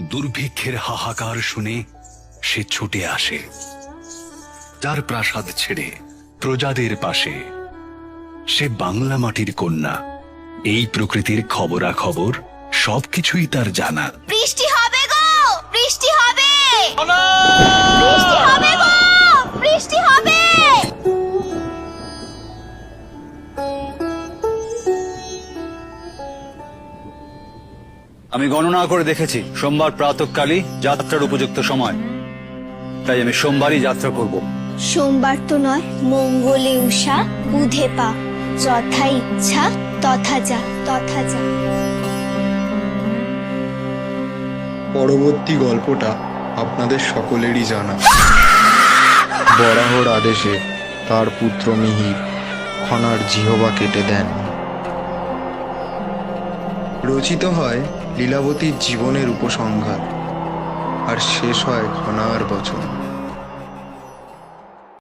দুর্ভিক্ষের হাহাকার শুনে সে ছুটে আসে। তার প্রাসাদ ছেড়ে প্রজাদের পাশে। সে বাংলা মাটির কন্যা। এই প্রকৃতির খবরাখবর সবকিছুই তার জানা। বৃষ্টি আমি গণনা করে দেখেছি সোমবার প্রাতকালই যাত্রার উপযুক্ত সময়। তাই আমি সোমবারই যাত্রা করব। সোমবার তো নয় মঙ্গলে উষা বুধে পা। যথা ইচ্ছা তথা যা তথা যা। পরবর্তী গল্পটা আপনাদের সকলেরই জানা। বরাহর আদেশে তার পুত্র মিহির খনার জিহবা কেটে দেন। রচিত হয় লীলাবতীর জীবনের উপসংহার আর শেষ হয় ঘনার বচন।